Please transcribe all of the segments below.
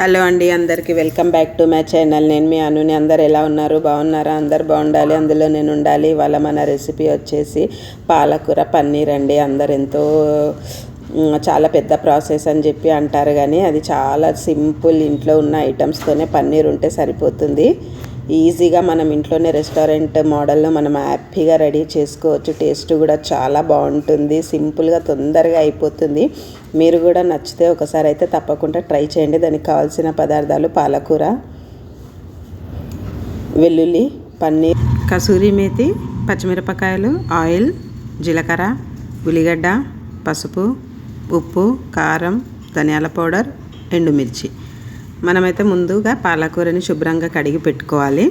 Hello అండి అందరికీ welcome back to my channel. నేను మీ అనుని. అందరు ఎలా ఉన్నారు? బాగున్నారా? అందరు బాగుండాలి? అందులో నేను ఉండాలి. ఇవాళ మన రెసిపీ వచ్చేసి పాలకూర పన్నీర్ అండి. అందరు ఎంతో చాలా పెద్ద ప్రాసెస్ అని చెప్పి అంటారు కానీ అది చాలా సింపుల్ ఇంట్లో ఉన్న ఐటమ్స్తోనే పన్నీర్ ఉంటే సరిపోతుంది. ఈజీగా మనం ఇంట్లోనే రెస్టారెంట్ మోడల్లో మనం హ్యాపీగా రెడీ చేసుకోవచ్చు. టేస్ట్ కూడా చాలా బాగుంటుంది. సింపుల్గా తొందరగా అయిపోతుంది. మీరు కూడా నచ్చితే ఒకసారి అయితే తప్పకుండా ట్రై చేయండి. దానికి కావాల్సిన పదార్థాలు పాలకూర వెల్లుల్లి పన్నీర్ కసూరి మేతి పచ్చిమిరపకాయలు ఆయిల్ జీలకర్ర ఉల్లిగడ్డ పసుపు ఉప్పు కారం ధనియాల పౌడర్ ఎండుమిర్చి. మనమైతే ముందుగా పాలకూరని శుభ్రంగా కడిగి పెట్టుకోవాలి.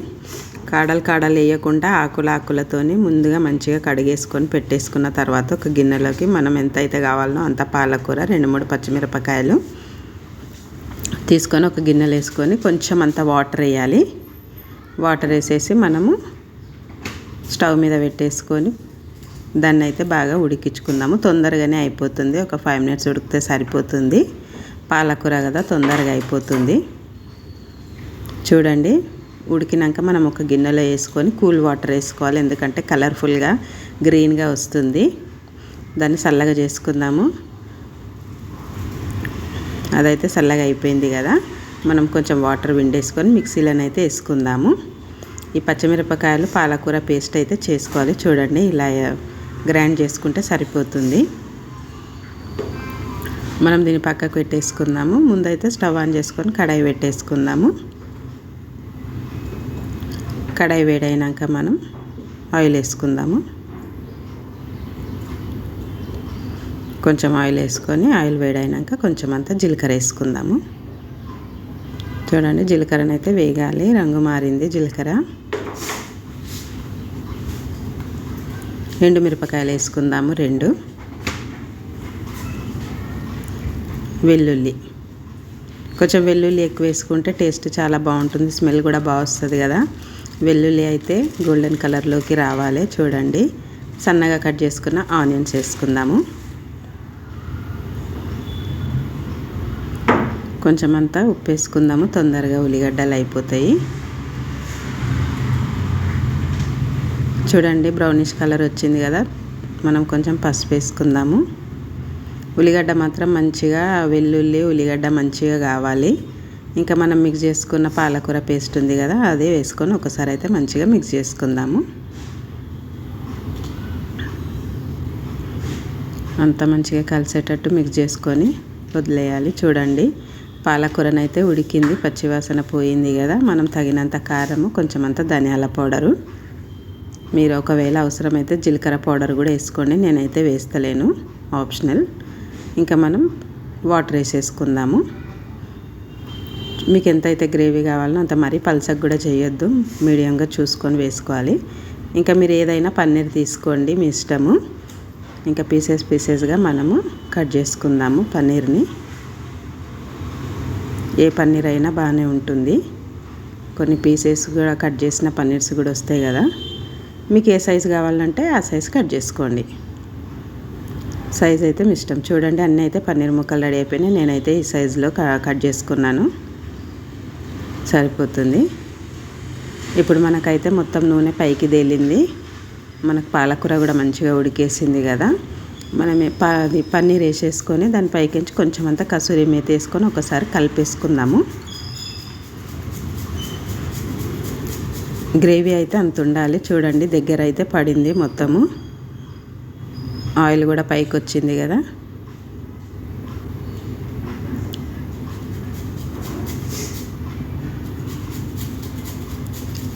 కాడలు కాడలు వేయకుండా ఆకుల ఆకులతోని ముందుగా మంచిగా కడిగేసుకొని పెట్టేసుకున్న తర్వాత ఒక గిన్నెలోకి మనం ఎంత అయితే కావాలనో అంత పాలకూర రెండు మూడు పచ్చిమిరపకాయలు తీసుకొని ఒక గిన్నెలు వేసుకొని కొంచెం అంత వాటర్ వేయాలి. వాటర్ వేసేసి మనము స్టవ్ మీద పెట్టేసుకొని దాన్ని అయితే బాగా ఉడికించుకుందాము. తొందరగానే అయిపోతుంది. ఒక ఫైవ్ మినిట్స్ ఉడికితే సరిపోతుంది. పాలకూర కదా తొందరగా అయిపోతుంది. చూడండి ఉడికినాక మనం ఒక గిన్నెలో వేసుకొని కూల్ వాటర్ వేసుకోవాలి. ఎందుకంటే కలర్ఫుల్గా గ్రీన్గా వస్తుంది. దాన్ని చల్లగా చేసుకుందాము. అదైతే చల్లగా అయిపోయింది కదా. మనం కొంచెం వాటర్ విండేసుకొని మిక్సీలోనైతే వేసుకుందాము. ఈ పచ్చిమిరపకాయలు పాలకూర పేస్ట్ అయితే చేసుకోవాలి. చూడండి ఇలా గ్రైండ్ చేసుకుంటే సరిపోతుంది. మనం దీన్ని పక్కకు పెట్టేసుకుందాము. ముందైతే స్టవ్ ఆన్ చేసుకొని కడాయి పెట్టేసుకుందాము. కడాయి వేడైనాక మనం ఆయిల్ వేసుకుందాము. కొంచెం ఆయిల్ వేసుకొని ఆయిల్ వేడైనాక కొంచెం అంతా జీలకర్ర వేసుకుందాము. చూడండి జీలకర్రనైతే వేగాలి. రంగు మారింది జీలకర్ర. ఎండు మిరపకాయలు వేసుకుందాము రెండు. వెల్లుల్లి. కొంచెం వెల్లుల్లి ఎక్కువ వేసుకుంటే టేస్ట్ చాలా బాగుంటుంది స్మెల్ కూడా బాగా వస్తుంది కదా. వెల్లుల్లి అయితే గోల్డెన్ కలర్లోకి రావాలి చూడండి. సన్నగా కట్ చేసుకున్న ఆనియన్స్ వేసుకుందాము. కొంచెం అంతా ఉప్పు వేసుకుందాము తొందరగా ఉల్లిగడ్డలు అయిపోతాయి. చూడండి బ్రౌనిష్ కలర్ వచ్చింది కదా. మనం కొంచెం పసుపు వేసుకుందాము. ఉల్లిగడ్డ మాత్రం మంచిగా వెల్లుల్లి ఉల్లిగడ్డ మంచిగా కావాలి. ఇంకా మనం మిక్స్ చేసుకున్న పాలకూర పేస్ట్ ఉంది కదా అదే వేసుకొని ఒకసారి అయితే మంచిగా మిక్స్ చేసుకుందాము. అంత మంచిగా కలిసేటట్టు మిక్స్ చేసుకొని వదిలేయాలి. చూడండి పాలకూరనైతే ఉడికింది పచ్చివాసన పోయింది కదా మనం తగినంత కారము కొంచెం అంత ధనియాల పౌడరు. మీరు ఒకవేళ అవసరమైతే జీలకర్ర పౌడర్ కూడా వేసుకోండి నేనైతే వేస్తలేను ఆప్షనల్. ఇంకా మనం వాటర్ వేసేసుకుందాము. మీకు ఎంతైతే గ్రేవీ కావాలో అంత మరీ పలసకు కూడా చేయొద్దు. మీడియంగా చూసుకొని వేసుకోవాలి. ఇంకా మీరు ఏదైనా పన్నీర్ తీసుకోండి మీ ఇష్టము. ఇంకా పీసెస్ పీసెస్గా మనము కట్ చేసుకుందాము పన్నీర్ని. ఏ పన్నీర్ అయినా బాగానే ఉంటుంది. కొన్ని పీసెస్ కూడా కట్ చేసిన పన్నీర్స్ కూడా వస్తాయి కదా. మీకు ఏ సైజు కావాలంటే ఆ సైజు కట్ చేసుకోండి. సైజ్ అయితే మీ ఇష్టం. చూడండి అన్నీ అయితే పన్నీర్ ముక్కలు రెడీ అయిపోయినాయి. నేనైతే ఈ సైజులో కట్ చేసుకున్నాను. సరిపోతుంది. ఇప్పుడు మనకైతే మొత్తం నూనె పైకి తేలింది. మనకు పాలకూర కూడా మంచిగా ఉడికేసింది కదా. మనం అది పన్నీర్ వేసేసుకొని దాని పైకించి కొంచెం అంతా కసూరి మేత వేసుకొని ఒకసారి కలిపేసుకుందాము. గ్రేవీ అయితే అంత ఉండాలి. చూడండి దగ్గర అయితే పడింది మొత్తము. ఆయిల్ కూడా పైకి వచ్చింది కదా.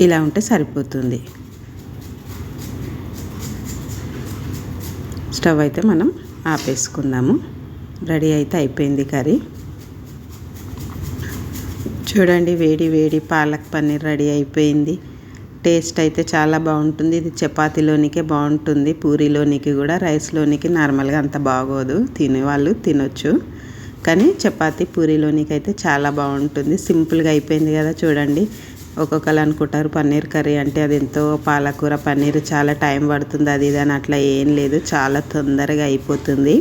ఇలా ఉంటే సరిపోతుంది. స్టవ్ అయితే మనం ఆపేసుకుందాము. రెడీ అయితే అయిపోయింది కర్రీ. చూడండి వేడి వేడి పాలక్ పన్నీర్ రెడీ అయిపోయింది. టేస్ట్ అయితే చాలా బాగుంటుంది. ఇది చపాతీలోనికే బాగుంటుంది. పూరీలోనికి కూడా రైస్లోనికి నార్మల్గా అంత బాగోదు. తినేవాళ్ళు తినొచ్చు. కానీ చపాతీ పూరీలోనికి అయితే చాలా బాగుంటుంది. సింపుల్గా అయిపోయింది కదా చూడండి. ఒక్కొక్కరు అనుకుంటారు పన్నీర్ కర్రీ అంటే అది ఎంతో పాలకూర పన్నీర్ చాలా టైం పడుతుంది అది ఇది అని అట్లా ఏం లేదు. చాలా తొందరగా అయిపోతుంది.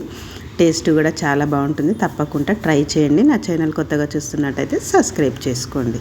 టేస్ట్ కూడా చాలా బాగుంటుంది. తప్పకుండా ట్రై చేయండి. నా ఛానల్ కొత్తగా చూస్తున్నట్టయితే సబ్స్క్రైబ్ చేసుకోండి.